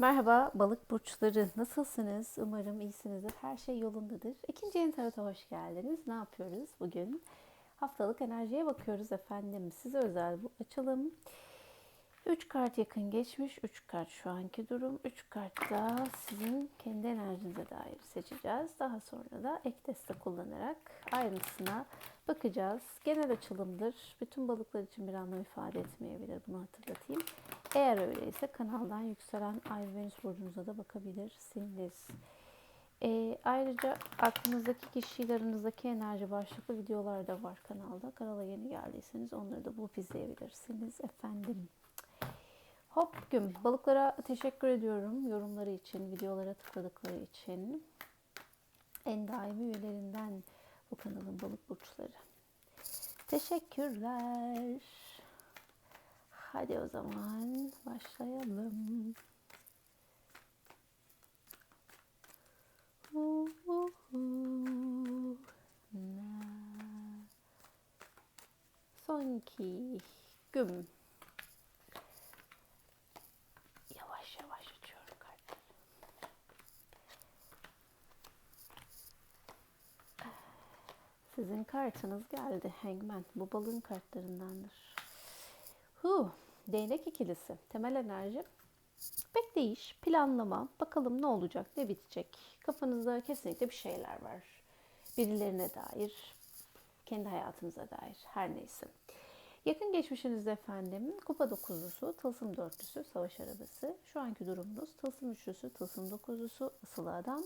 Merhaba balık burçları nasılsınız? Umarım iyisinizdir. Her şey yolundadır. İkinci yeni tarota hoş geldiniz. Ne yapıyoruz bugün? Haftalık enerjiye bakıyoruz efendim. Size özel bu açılım. 3 kart yakın geçmiş, 3 kart şu anki durum, 3 kart da sizin kendi enerjinize dair seçeceğiz. Daha sonra da ek destek kullanarak ayrıntısına bakacağız. Genel açılımdır. Bütün balıklar için bir anlam ifade etmeyebilir. Bunu hatırlatayım. Eğer öyleyse kanaldan yükselen Ay ve Venüs burcunuza da bakabilirsiniz. E, ayrıca aklınızdaki kişiyle aranızdaki enerji başlıklı videolar da var kanalda. Kanala yeni geldiyseniz onları da bulup izleyebilirsiniz efendim. Hop güm. Balıklara teşekkür ediyorum yorumları için, videolara tıkladıkları için. En daimi üyelerinden bu kanalın balık burçları. Teşekkürler. Hadi o zaman başlayalım. Sonki güm. Yavaş yavaş açıyorum kartları. Sizin kartınız geldi. Hangman. Bu balığın kartlarındandır. Huh. Değnek ikilisi. Temel enerji. Pek değiş. Planlama. Bakalım ne olacak, ne bitecek. Kafanızda kesinlikle bir şeyler var. Birilerine dair, kendi hayatınıza dair. Her neyse. Yakın geçmişinizde efendim kupa dokuzlusu, tılsım dörtlüsü, savaş arabası. Şu anki durumunuz tılsım üçlüsü, tılsım dokuzlusu, asılı adam.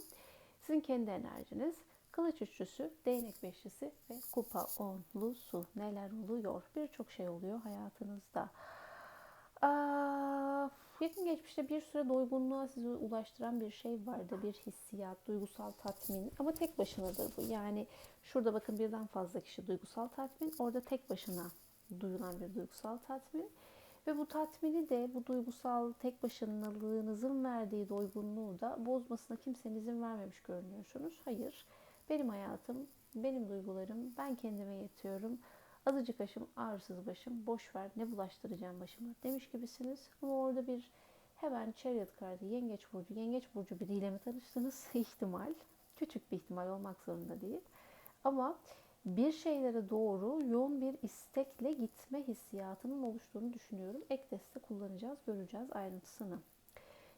Sizin kendi enerjiniz. Kılıç üçlüsü, değnek beşlisi ve kupa onlusu. Neler oluyor? Birçok şey oluyor hayatınızda. Yakın geçmişte bir süre doygunluğa sizi ulaştıran bir şey vardı. Bir hissiyat, duygusal tatmin. Ama tek başınadır bu. Yani şurada bakın birden fazla kişi duygusal tatmin. Orada tek başına duyulan bir duygusal tatmin. Ve bu tatmini de bu duygusal tek başınalığınızın verdiği doygunluğu da bozmasına kimsenin izin vermemiş görünüyorsunuz. Hayır. Benim hayatım, benim duygularım, ben kendime yetiyorum. Azıcık aşım, ağrısız başım, boş ver, ne bulaştıracağım başıma demiş gibisiniz. Ama orada bir hemen chariot kartı, yengeç burcu, yengeç burcu biriyle mi tanıştınız? ihtimal. Küçük bir ihtimal olmak zorunda değil. Ama bir şeylere doğru yoğun bir istekle gitme hissiyatının oluştuğunu düşünüyorum. Ek destek kullanacağız, göreceğiz ayrıntısını.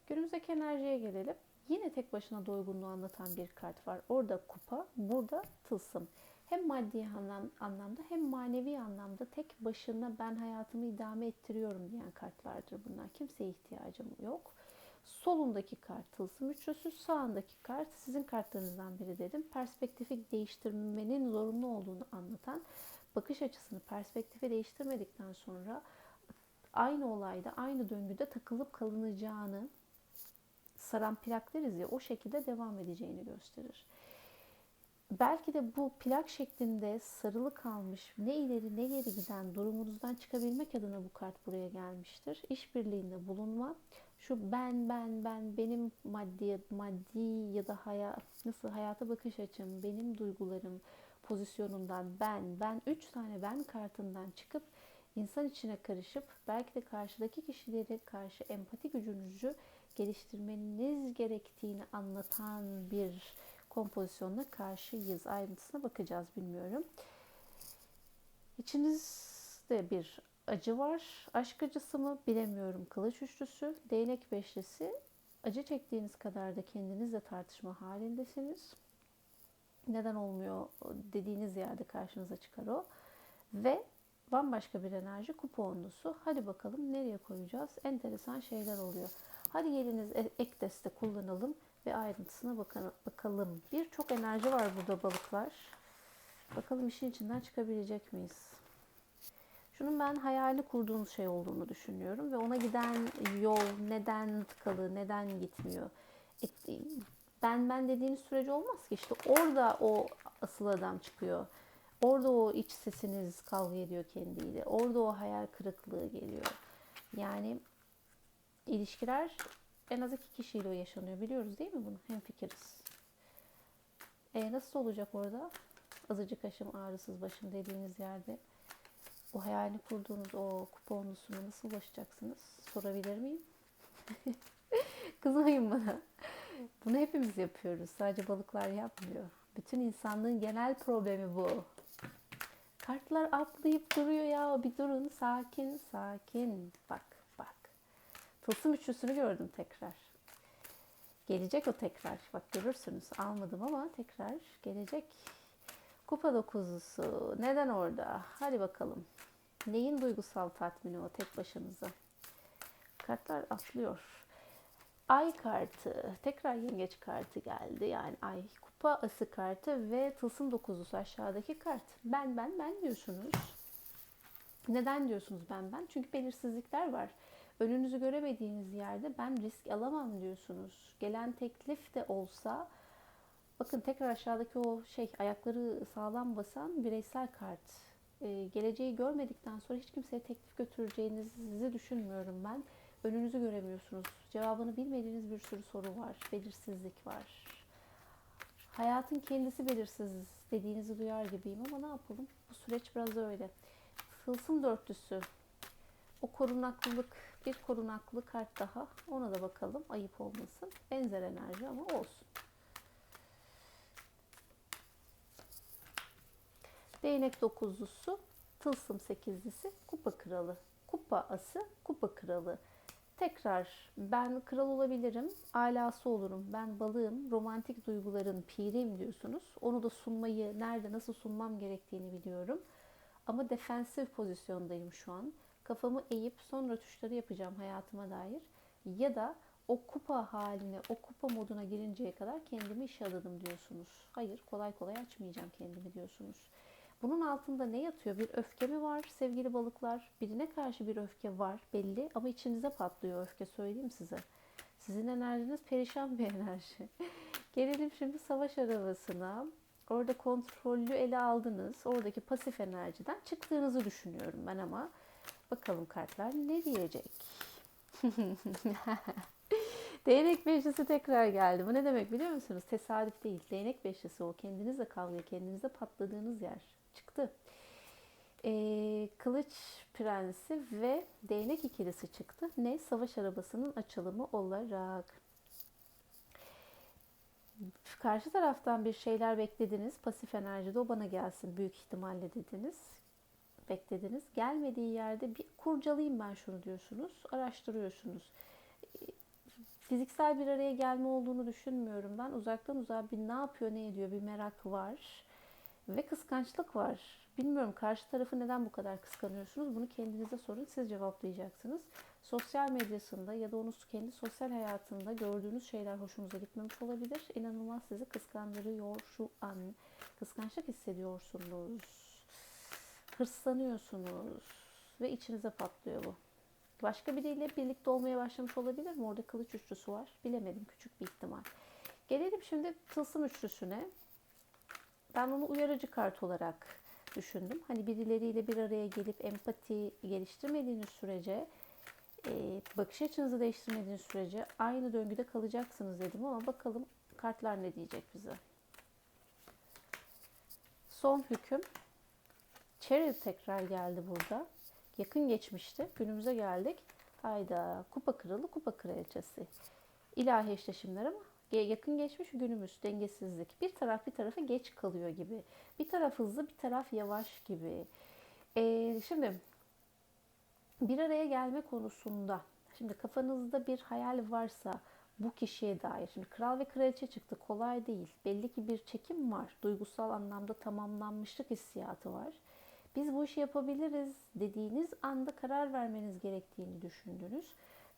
Günümüzdeki enerjiye gelelim. Yine tek başına doygunluğu anlatan bir kart var. Orada kupa, burada tılsım. Hem maddi anlamda hem manevi anlamda tek başına ben hayatımı idame ettiriyorum diyen kartlardır bunlar. Kimseye ihtiyacım yok. Solundaki kart tılsım üçlüsü, sağındaki kart sizin kartlarınızdan biri dedim. Perspektifi değiştirmenin zorunlu olduğunu anlatan bakış açısını perspektifi değiştirmedikten sonra aynı olayda, aynı döngüde takılıp kalınacağını saran plak deriz ya o şekilde devam edeceğini gösterir. Belki de bu plak şeklinde sarılı kalmış ne ileri ne geri giden durumunuzdan çıkabilmek adına bu kart buraya gelmiştir. İşbirliğinde bulunma, şu ben ben ben benim maddi maddi ya da hayat nasıl hayata bakış açım, benim duygularım pozisyonundan ben ben üç tane ben kartından çıkıp insan içine karışıp belki de karşıdaki kişileri karşı empati gücünüzü geliştirmeniz gerektiğini anlatan bir kompozisyonla karşıyız. Ayrıntısına bakacağız bilmiyorum. İçinizde bir acı var. Aşk acısı mı bilemiyorum. Kılıç üçlüsü, değnek beşlisi. Acı çektiğiniz kadar da kendinizle tartışma halindesiniz. Neden olmuyor dediğiniz yerde karşınıza çıkar o. Ve bambaşka bir enerji kupa onlusu. Hadi bakalım nereye koyacağız? Enteresan şeyler oluyor. Hadi geliniz e, ek destek kullanalım ve ayrıntısına bakalım. Birçok enerji var burada balıklar. Bakalım işin içinden çıkabilecek miyiz? Şunun ben hayali kurduğunuz şey olduğunu düşünüyorum ve ona giden yol neden tıkalı, neden gitmiyor? E, ben ben dediğiniz sürece olmaz ki işte orada o asıl adam çıkıyor. Orada o iç sesiniz kavga ediyor kendiyle. Orada o hayal kırıklığı geliyor. Yani ilişkiler en az iki kişiyle o yaşanıyor. Biliyoruz değil mi bunu? Hem fikiriz. E, nasıl olacak orada? Azıcık aşım ağrısız başım dediğiniz yerde o hayalini kurduğunuz o kuponlusuna nasıl ulaşacaksınız? Sorabilir miyim? Kızmayın bana. Bunu hepimiz yapıyoruz. Sadece balıklar yapmıyor. Bütün insanlığın genel problemi bu. Kartlar atlayıp duruyor ya. Bir durun. Sakin, sakin. Bak. Tılsım üçlüsünü gördüm tekrar. Gelecek o tekrar. Bak görürsünüz. Almadım ama tekrar gelecek. Kupa dokuzlusu. Neden orada? Hadi bakalım. Neyin duygusal tatmini o tek başınıza? Kartlar atlıyor. Ay kartı. Tekrar yengeç kartı geldi. Yani ay kupa ası kartı ve tılsım dokuzlusu aşağıdaki kart. Ben ben ben diyorsunuz. Neden diyorsunuz ben ben? Çünkü belirsizlikler var. Önünüzü göremediğiniz yerde ben risk alamam diyorsunuz. Gelen teklif de olsa bakın tekrar aşağıdaki o şey ayakları sağlam basan bireysel kart. Ee, geleceği görmedikten sonra hiç kimseye teklif götüreceğinizi düşünmüyorum ben. Önünüzü göremiyorsunuz. Cevabını bilmediğiniz bir sürü soru var. Belirsizlik var. Hayatın kendisi belirsiz dediğinizi duyar gibiyim ama ne yapalım? Bu süreç biraz öyle. Tılsım dörtlüsü. O korunaklılık, bir korunaklı kart daha. Ona da bakalım. Ayıp olmasın. Benzer enerji ama olsun. Değnek dokuzlusu, tılsım sekizlisi, kupa kralı. Kupa ası, kupa kralı. Tekrar ben kral olabilirim, alası olurum, ben balığım, romantik duyguların piriyim diyorsunuz. Onu da sunmayı, nerede nasıl sunmam gerektiğini biliyorum. Ama defensif pozisyondayım şu an. Kafamı eğip sonra tuşları yapacağım hayatıma dair. Ya da o kupa haline, o kupa moduna girinceye kadar kendimi işe adadım diyorsunuz. Hayır, kolay kolay açmayacağım kendimi diyorsunuz. Bunun altında ne yatıyor? Bir öfke mi var sevgili balıklar? Birine karşı bir öfke var belli ama içinize patlıyor öfke söyleyeyim size. Sizin enerjiniz perişan bir enerji. Gelelim şimdi savaş arabasına. Orada kontrollü ele aldınız. Oradaki pasif enerjiden çıktığınızı düşünüyorum ben ama bakalım kartlar ne diyecek? Değnek beşlisi tekrar geldi. Bu ne demek biliyor musunuz? Tesadüf değil. Değnek beşlisi o. Kendinizle kavga, kendinizle patladığınız yer çıktı. Ee, kılıç prensi ve değnek ikilisi çıktı. Ne? Savaş arabasının açılımı olarak. Karşı taraftan bir şeyler beklediniz. Pasif enerjide o bana gelsin büyük ihtimalle dediniz. Beklediniz. Gelmediği yerde bir kurcalayayım ben şunu diyorsunuz. Araştırıyorsunuz. Fiziksel bir araya gelme olduğunu düşünmüyorum ben. Uzaktan uzağa bir ne yapıyor ne ediyor bir merak var. Ve kıskançlık var. Bilmiyorum karşı tarafı neden bu kadar kıskanıyorsunuz? Bunu kendinize sorun. Siz cevaplayacaksınız. Sosyal medyasında ya da onun kendi sosyal hayatında gördüğünüz şeyler hoşunuza gitmemiş olabilir. İnanılmaz sizi kıskandırıyor şu an. Kıskançlık hissediyorsunuz. Hırslanıyorsunuz. Ve içinize patlıyor bu. Başka biriyle birlikte olmaya başlamış olabilir mi? Orada kılıç üçlüsü var. Bilemedim. Küçük bir ihtimal. Gelelim şimdi tılsım üçlüsüne. Ben onu uyarıcı kart olarak düşündüm. Hani birileriyle bir araya gelip empati geliştirmediğiniz sürece, e, bakış açınızı değiştirmediğiniz sürece aynı döngüde kalacaksınız dedim ama bakalım kartlar ne diyecek bize. Son hüküm. Chariot tekrar geldi burada. Yakın geçmişti. Günümüze geldik. Hayda. Kupa kralı, kupa kraliçesi. İlahi eşleşimler ama yakın geçmiş günümüz dengesizlik. Bir taraf bir tarafa geç kalıyor gibi. Bir taraf hızlı bir taraf yavaş gibi. Ee, şimdi bir araya gelme konusunda şimdi kafanızda bir hayal varsa bu kişiye dair. Şimdi kral ve kraliçe çıktı kolay değil. Belli ki bir çekim var. Duygusal anlamda tamamlanmışlık hissiyatı var. Biz bu işi yapabiliriz dediğiniz anda karar vermeniz gerektiğini düşündünüz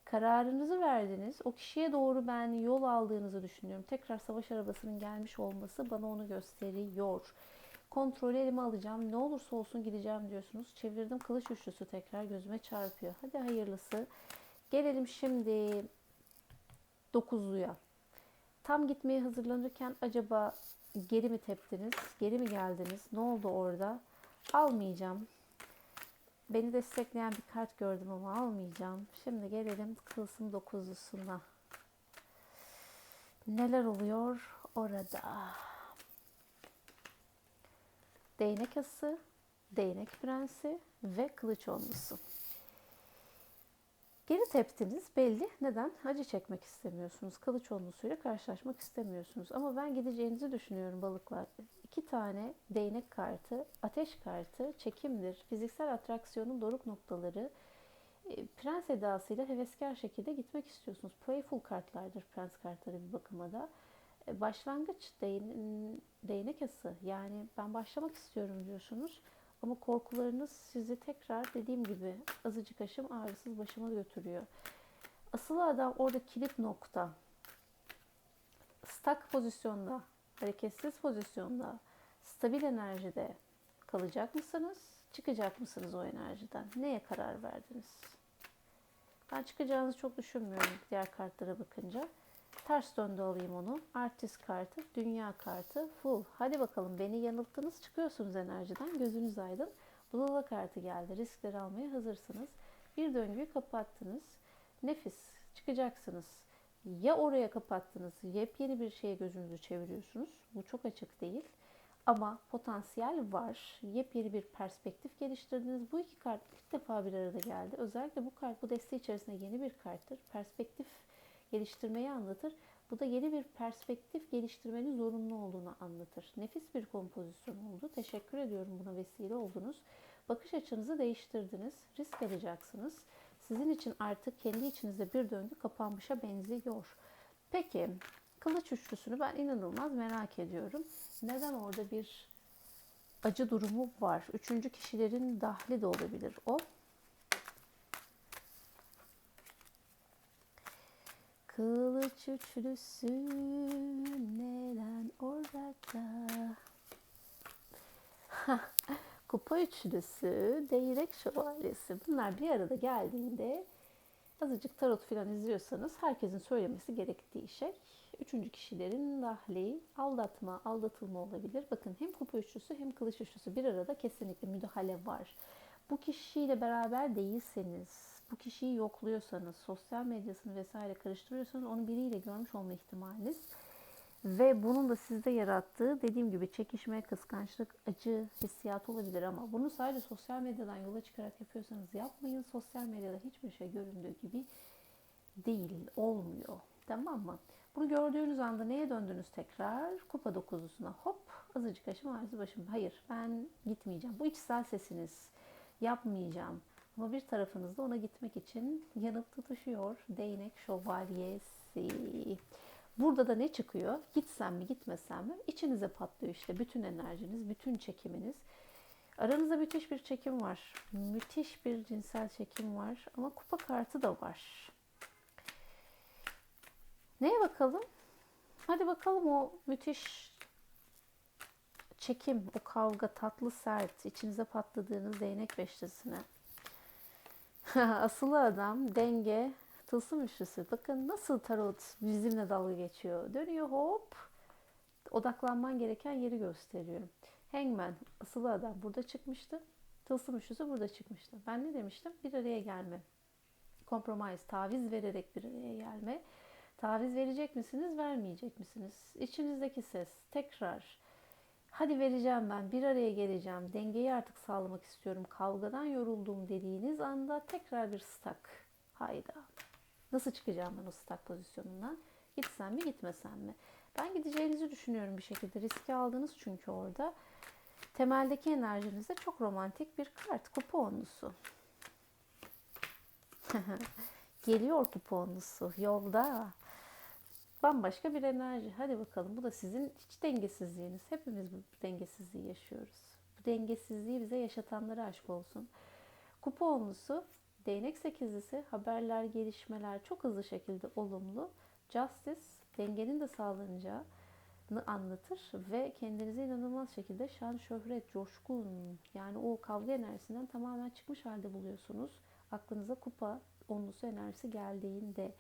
kararınızı verdiniz. O kişiye doğru ben yol aldığınızı düşünüyorum. Tekrar savaş arabasının gelmiş olması bana onu gösteriyor. Kontrolü elime alacağım. Ne olursa olsun gideceğim diyorsunuz. Çevirdim kılıç üçlüsü tekrar gözüme çarpıyor. Hadi hayırlısı. Gelelim şimdi dokuzluya. Tam gitmeye hazırlanırken acaba geri mi teptiniz? Geri mi geldiniz? Ne oldu orada? Almayacağım. Beni destekleyen bir kart gördüm ama almayacağım. Şimdi gelelim kılsım dokuzlusuna. Neler oluyor orada? Değnek ası, değnek prensi ve kılıç onlusu. Geri teptiniz belli. Neden? Acı çekmek istemiyorsunuz. Kılıç onlusuyla karşılaşmak istemiyorsunuz. Ama ben gideceğinizi düşünüyorum balıklar. İki tane değnek kartı, ateş kartı, çekimdir. Fiziksel atraksiyonun doruk noktaları. E, Prens edasıyla heveskar şekilde gitmek istiyorsunuz. Playful kartlardır prens kartları bir bakıma da. E, Başlangıç değnek ası. Yani ben başlamak istiyorum diyorsunuz. Ama korkularınız sizi tekrar dediğim gibi azıcık aşım ağrısız başıma götürüyor. Asıl adam orada kilit nokta. Stak pozisyonda, hareketsiz pozisyonda, stabil enerjide kalacak mısınız? Çıkacak mısınız o enerjiden? Neye karar verdiniz? Ben çıkacağınızı çok düşünmüyorum diğer kartlara bakınca. Ters döndü alayım onu. Artist kartı, dünya kartı, full. Hadi bakalım beni yanılttınız çıkıyorsunuz enerjiden. Gözünüz aydın. Bulala kartı geldi. Riskleri almaya hazırsınız. Bir döngüyü kapattınız. Nefis. Çıkacaksınız. Ya oraya kapattınız, yepyeni bir şeye gözünüzü çeviriyorsunuz. Bu çok açık değil. Ama potansiyel var. Yepyeni bir perspektif geliştirdiniz. Bu iki kart ilk defa bir arada geldi. Özellikle bu kart bu deste içerisinde yeni bir karttır. Perspektif geliştirmeyi anlatır. Bu da yeni bir perspektif geliştirmenin zorunlu olduğunu anlatır. Nefis bir kompozisyon oldu. Teşekkür ediyorum buna vesile oldunuz. Bakış açınızı değiştirdiniz. Risk alacaksınız. Sizin için artık kendi içinizde bir döngü kapanmışa benziyor. Peki kılıç üçlüsünü ben inanılmaz merak ediyorum. Neden orada bir acı durumu var? Üçüncü kişilerin dahli de olabilir o. Kılıç üçlüsü neden orada? Kupa üçlüsü, değnek şövalyesi. Bunlar bir arada geldiğinde azıcık tarot falan izliyorsanız herkesin söylemesi gerektiği şey üçüncü kişilerin dahli, aldatma, aldatılma olabilir. Bakın hem kupa üçlüsü hem kılıç üçlüsü bir arada kesinlikle müdahale var. Bu kişiyle beraber değilseniz, bu kişiyi yokluyorsanız, sosyal medyasını vesaire karıştırıyorsanız onu biriyle görmüş olma ihtimaliniz ve bunun da sizde yarattığı dediğim gibi çekişme, kıskançlık, acı hissiyatı olabilir ama bunu sadece sosyal medyadan yola çıkarak yapıyorsanız yapmayın. Sosyal medyada hiçbir şey göründüğü gibi değil, olmuyor. Tamam mı? Bunu gördüğünüz anda neye döndünüz tekrar? Kupa dokuzusuna hop azıcık aşım ağrısı başım. Hayır ben gitmeyeceğim. Bu içsel sesiniz. Yapmayacağım. Ama bir tarafınız da ona gitmek için yanıp tutuşuyor. Değnek şövalyesi. Burada da ne çıkıyor? Gitsem mi gitmesem mi? İçinize patlıyor işte bütün enerjiniz, bütün çekiminiz. Aranızda müthiş bir çekim var. Müthiş bir cinsel çekim var. Ama kupa kartı da var. Neye bakalım? Hadi bakalım o müthiş çekim, o kavga tatlı sert, içinize patladığınız değnek beşlisine. Asılı adam, denge, tılsım üçlüsü. Bakın nasıl tarot bizimle dalga geçiyor. Dönüyor hop. Odaklanman gereken yeri gösteriyor. Hangman, asılı adam burada çıkmıştı. Tılsım üçlüsü burada çıkmıştı. Ben ne demiştim? Bir araya gelme. Compromise, taviz vererek bir araya gelme. Taviz verecek misiniz, vermeyecek misiniz? İçinizdeki ses tekrar hadi vereceğim ben, bir araya geleceğim, dengeyi artık sağlamak istiyorum, kavgadan yoruldum dediğiniz anda tekrar bir stak. Hayda. Nasıl çıkacağım ben o stak pozisyonundan? Gitsem mi, gitmesem mi? Ben gideceğinizi düşünüyorum bir şekilde. Riski aldınız çünkü orada. Temeldeki enerjinizde çok romantik bir kart. Kupa onlusu. Geliyor kupa onlusu. Yolda. Bambaşka bir enerji. Hadi bakalım. Bu da sizin hiç dengesizliğiniz. Hepimiz bu dengesizliği yaşıyoruz. Bu dengesizliği bize yaşatanlara aşk olsun. Kupa onlusu, değnek sekizlisi, haberler, gelişmeler çok hızlı şekilde olumlu. Justice, dengenin de sağlanacağını anlatır ve kendinizi inanılmaz şekilde şan, şöhret, coşkun yani o kavga enerjisinden tamamen çıkmış halde buluyorsunuz. Aklınıza kupa onlusu enerjisi geldiğinde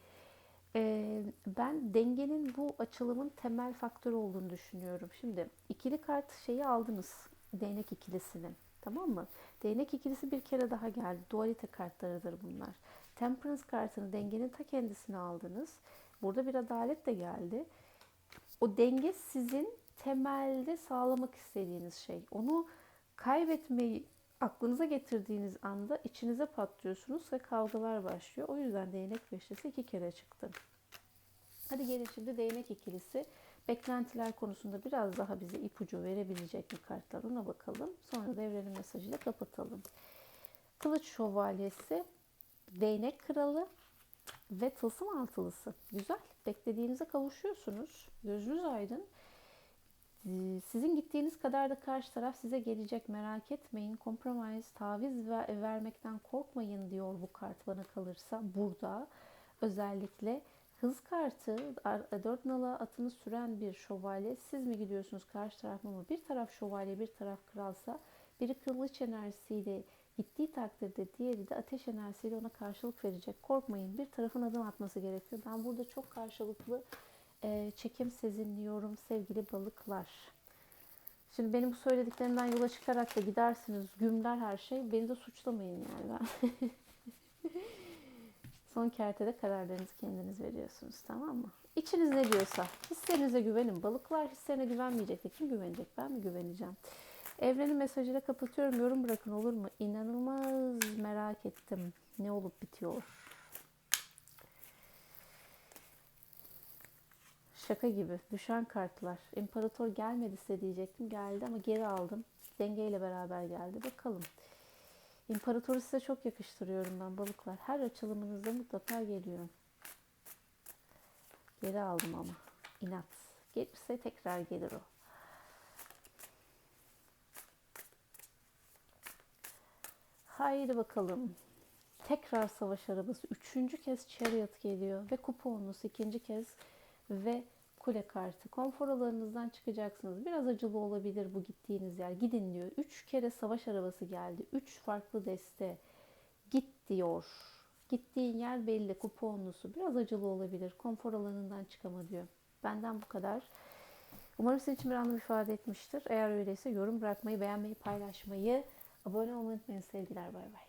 ee, ben dengenin bu açılımın temel faktörü olduğunu düşünüyorum. Şimdi ikili kart şeyi aldınız. Değnek ikilisini. Tamam mı? Değnek ikilisi bir kere daha geldi. Dualite kartlarıdır bunlar. Temperance kartını dengenin ta kendisine aldınız. Burada bir adalet de geldi. O denge sizin temelde sağlamak istediğiniz şey. Onu kaybetmeyi aklınıza getirdiğiniz anda içinize patlıyorsunuz ve kavgalar başlıyor. O yüzden değnek beşlisi iki kere çıktı. Hadi gelin şimdi değnek ikilisi. Beklentiler konusunda biraz daha bize ipucu verebilecek mi kartlar ona bakalım. Sonra da evrenin mesajıyla kapatalım. Kılıç şövalyesi, değnek kralı ve tılsım altılısı. Güzel. Beklediğinize kavuşuyorsunuz. Gözünüz aydın. Ee, Sizin gittiğiniz kadar da karşı taraf size gelecek merak etmeyin. Compromise, taviz ver- vermekten korkmayın diyor bu kart bana kalırsa. Burada özellikle hız kartı, ar- dört nala atını süren bir şövalye. Siz mi gidiyorsunuz karşı taraf mı? Bir taraf şövalye, bir taraf kralsa biri kılıç enerjisiyle gittiği takdirde diğeri de ateş enerjisiyle ona karşılık verecek. Korkmayın bir tarafın adım atması gerekiyor. Ben burada çok karşılıklı e, çekim sezinliyorum sevgili balıklar. Şimdi benim bu söylediklerimden yola çıkarak da gidersiniz gümler her şey. Beni de suçlamayın yani ben. Son kertede kararlarınızı kendiniz veriyorsunuz tamam mı? İçiniz ne diyorsa hislerinize güvenin. Balıklar hislerine güvenmeyecek de kim güvenecek? Ben mi güveneceğim? Evrenin mesajıyla kapatıyorum. Yorum bırakın olur mu? İnanılmaz merak ettim. Ne olup bitiyor? Şaka gibi. Düşen kartlar. İmparator gelmedi size diyecektim. Geldi ama geri aldım. Dengeyle beraber geldi. Bakalım. İmparatoru size çok yakıştırıyorum ben balıklar. Her açılımınızda mutlaka geliyor. Geri aldım ama. İnat. Gelirse tekrar gelir o. Haydi bakalım. Tekrar savaş arabası. Üçüncü kez chariot geliyor. Ve kuponlusu ikinci kez. Ve kule kartı. Konfor alanınızdan çıkacaksınız. Biraz acılı olabilir bu gittiğiniz yer. Gidin diyor. Üç kere savaş arabası geldi. Üç farklı deste. Git diyor. Gittiğin yer belli. Kuponlusu. Biraz acılı olabilir. Konfor alanından çıkama diyor. Benden bu kadar. Umarım sizin için bir anlam ifade etmiştir. Eğer öyleyse yorum bırakmayı, beğenmeyi, paylaşmayı, abone olmayı unutmayın sevgiler. Bay bay.